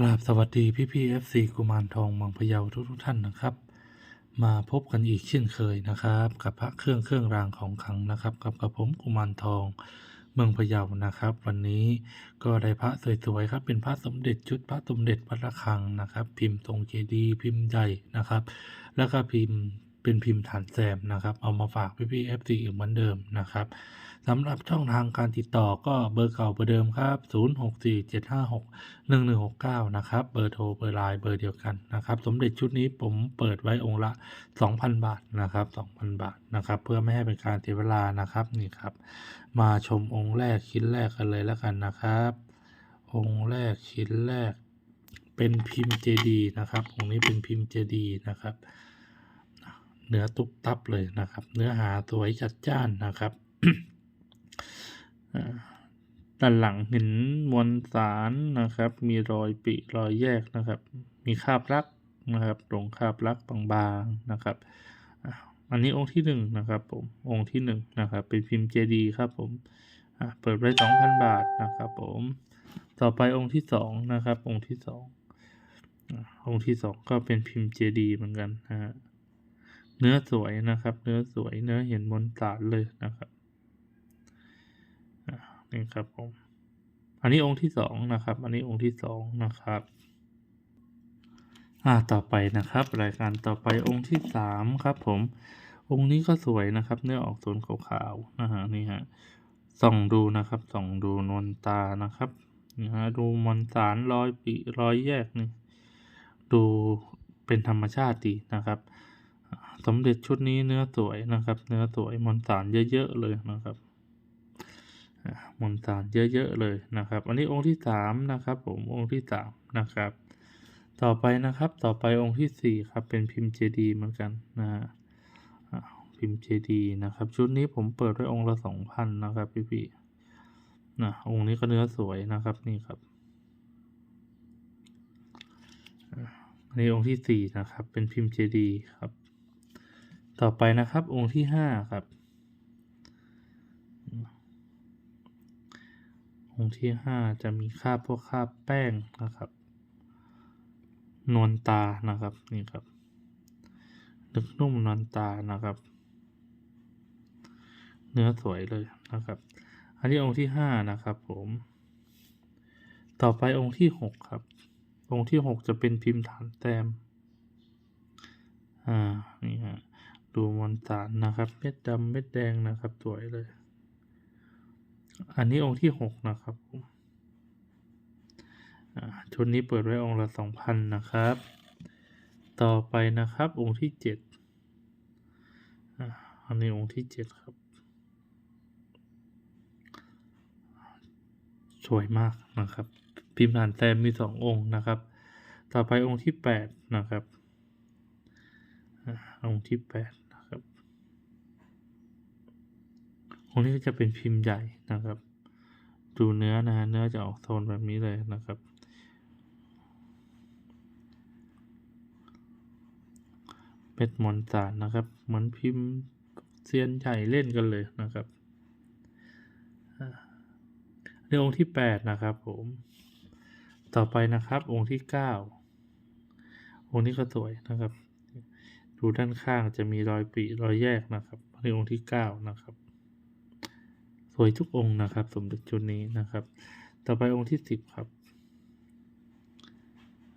กราบสวัสดีพี่พี่เอฟซีกุมารทองเมืองพะเยาทุกทุกท่านนะครับ มาพบกันอีกเช่นเคยนะครับ กับพระเครื่องเครื่องรางของขลังนะครับ กับกับผมกุมารทองเมืองพะเยานะครับ วันนี้ก็ได้พระสวยๆครับ เป็นพระสมเด็จชุดพระสมเด็จพระระฆังนะครับ พิมพ์ทรงเจดีย์พิมพ์ใหญ่นะครับ แล้วก็พิมพ์เป็นพิมพ์ฐานแซมนะครับ เอามาฝากพี่พี่เอฟซีอีกเหมือนเดิมนะครับ สำหรับช่องทางการติดต่อก็เบอร์เก่าเบอร์เดิมครับ 064756 1169 นะครับ เบอร์โทรเบอร์ไลน์เบอร์เดียวกันนะครับ สมเด็จชุดนี้ผมเปิดไว้องค์ละ 2,000 บาทนะครับ 2,000 บาทนะครับ เพื่อไม่ให้เป็นการเสียเวลานะครับนี่ครับ มาชมองค์แรกชิ้นแรกกันเลยแล้วกันนะครับ องค์แรกชิ้นแรก เป็นพิมพ์เจดีนะครับองค์นี้เป็นพิมพ์เจดีนะครับเนื้อตุบตับเลยนะครับ เนื้อหาสวยจัดจ้านนะครับ ด้านหลังเห็นมวลสารนะครับ มีรอยปิรอยแยกนะครับ มีคราบลักนะครับตรงคราบลักบางๆนะครับอันนี้องค์ที่หนึ่งนะครับผมองค์ที่หนึ่งนะครับเป็นพิมพ์เจดีครับผมอะเปิดไว้สองพันบาทนะครับผมต่อไปองค์ที่สองนะครับองค์ที่สององค์ที่สองก็เป็นพิมพ์เจดีเหมือนกันนะฮะเนื้อสวยนะครับ เนื้อสวยเนื้อเห็นมวลสารเลยนะครับ นี่ครับผมอันนี้องค์ที่สองนะครับ อันนี้องค์ที่สองนะครับอ่าต่อไปนะครับ รายการต่อไปองค์ที่สามครับ ผม องค์นี้ก็สวยนะครับ เนื้อออกโทนขาวๆนะฮะนี่ฮะส่องดูนะครับส่องดูนวลตานะครับนี่ฮะดูมวลสารรอยปิรอยแยกนี่ดูเป็นธรรมชาติดีนะครับ สมเด็จชุดนี้เนื้อสวยนะครับ เนื้อสวยมวลสารเยอะๆเลยนะครับ มนต์สารเยอะๆเลยนะครับ อันนี้องค์ที่สามนะครับผมองค์ที่สามนะครับ ต่อไปนะครับต่อไปองค์ที่สี่ครับเป็นพิมพ์เจดีเหมือนกันนะฮะพิมพ์เจดีนะครับ ชุดนี้ผมเปิดไว้องค์ละสองพันนะครับพี่ๆนะองค์นี้ก็เนื้อสวยนะครับนี่ครับอันนี้องค์ที่สี่นะครับเป็นพิมพ์เจดีครับ ต่อไปนะครับองค์ที่ห้าครับ องค์ที่ห้าจะมีคาบพวกคาบแป้งนะครับนวลตานะครับนี่ครับนึกนุ่มนวลตานะครับ เนื้อสวยเลยนะครับ อันนี้องค์ที่ห้านะครับผม ต่อไปองค์ที่หกครับ องค์ที่หกจะเป็นพิมพ์ฐานแต้มอ่านี่ฮะดูมวลสารนะครับ เม็ดดำเม็ดแดงนะครับ สวยเลย อันนี้องค์ที่หกนะครับชุดนี้เปิดไว้องค์ละสองพันนะครับ ต่อไปนะครับ องค์ที่เจ็ดอันนี้องค์ที่เจ็ดครับ สวยมากนะครับ พิมพ์ฐานแซมมีสององค์นะครับ ต่อไปองค์ที่แปดนะครับ องค์ที่แปดนะค รับองนี้ก็จะเป็นพิมพ์ใหญ่นะครับ ดูเนื้อนะฮะเนื้อจะออกโทนแบบนี้เลยนะครับ เป็นมอนสารนะครับ เหมือนพิมพ์เซียนใหญ่เล่นกันเลยนะครับเรื่ององค์ที่แปดนะครับผม ต่อไปนะครับ องค์ที่เก้าองค์นี้ก็สวยนะครับ ดูด้านข้างจะมีรอยปริรอยแยกนะครับอันนี้องค์ที่เก้านะครับ วยทุกองค์นะครับ สมเด็จชุดนี้นะครับ ต่อไปองค์ที่สิบครับ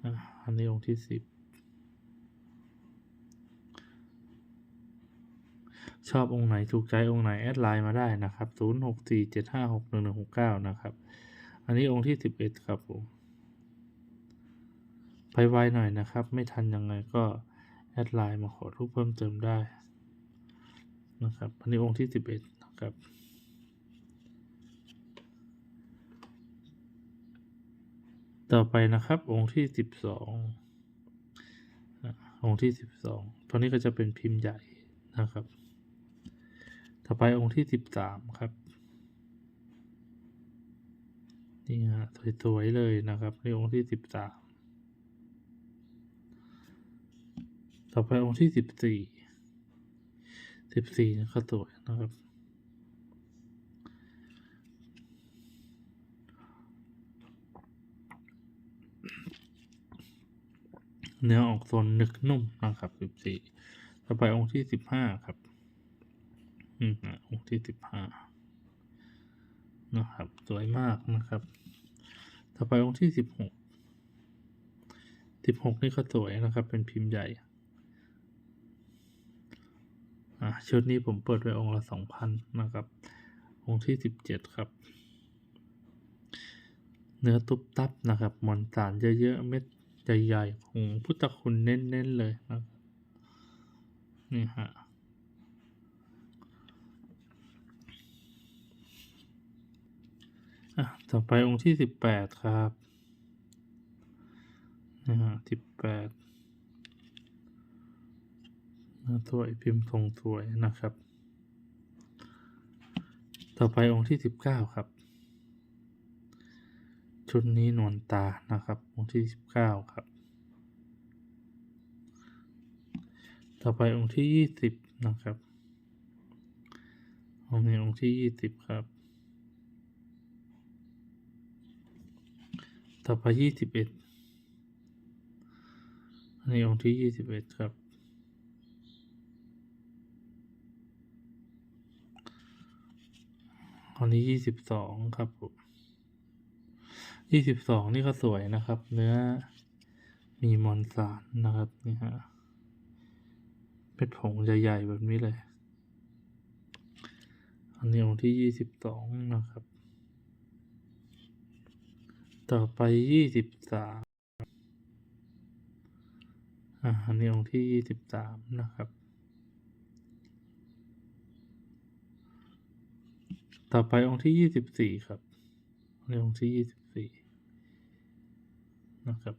อ่าอันนี้องค์ที่สิบชอบองค์ไหนถูกใจองค์ไหนแอดไลน์มาได้นะครับศูนย์หกสี่เจ็ดห้าหกหนึ่งหนึ่งหกเก้านะครับ อันนี้องค์ที่สิบเอ็ดครับผม ไปไวหน่อยนะครับ ไม่ทันยังไงก็แอดไลน์มาขอรูปเพิ่มเติมได้นะครับ อันนี้องค์ที่สิบเอ็ดนะครับ ต่อไปนะครับ องค์ที่สิบสององค์ที่สิบสองตัวนี้ก็จะเป็นพิมพ์ใหญ่นะครับ ต่อไปองค์ที่สิบสามครับ นี่ฮะสวยๆเลยนะครับนี่องค์ที่สิบสามต่อไปองค์ที่สิบสี่สิบสี่ก็สวยนะครับ เนื้อออกโซนหนึกนุ่มนะครับสิบสี่ต่อไปองค์ที่สิบห้าครับ อืมอะองค์ที่สิบห้านะครับ สวยมากนะครับ ต่อไปองค์ที่สิบหกสิบหกนี่ก็สวยนะครับ เป็นพิมพ์ใหญ่อะชุดนี้ผมเปิดไว้องค์ละสองพันนะครับ องค์ที่สิบเจ็ดครับ เนื้อตุบตับนะครับมอนสารเยอะๆเม็ด ใหญ่ๆของพุทธคุณเน้นๆเลยนะนี่ฮะอะต่อไปองค์ที่สิบแปดครับนี่ฮะสิบแปดหน้วยพิมพ์ทรงสวยนะครับ ต่อไปองค์ที่สิบเก้าครับ ชุดนี้นวลตานะครับองค์ที่สิบเก้าครับ ต่อไปองค์ที่ยี่สิบนะครับองค์นี้องค์ที่ยี่สิบครับ ต่อไปยี่สิบเอ็ดอันนี้องค์ที่ยี่สิบเอ็ดครับอันนี้ยี่สิบสองครับผม ยี่สิบสองนี่ก็สวยนะครับ เนื้อมีมอนสารนะครับนี่ฮะเป็นผงใหญ่ๆแบบนี้เลย อันนี้องค์ที่ยี่สิบสองนะครับ ต่อไปยี่สิบสามอันนี้องค์ที่ยี่สิบสามนะครับ ต่อไปองค์ที่ยี่สิบสี่ครับอันนี้องค์ที่ยี่สิบสี่ นะครับ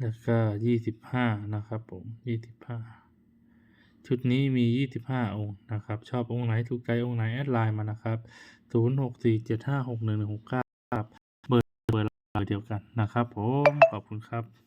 แล้วก็ยี่สิบห้านะครับผมยี่สิบห้าชุดนี้มียี่สิบห้าองค์นะครับ ชอบองค์ไหน ถูกใจองค์ไหน แอดไลน์มานะครับศูนย์หกสี่เจ็ดห้าหกหนึ่งหนึ่งหกเก้าเบอร์เบอร์เดียวกันนะครับผม ขอบคุณครับ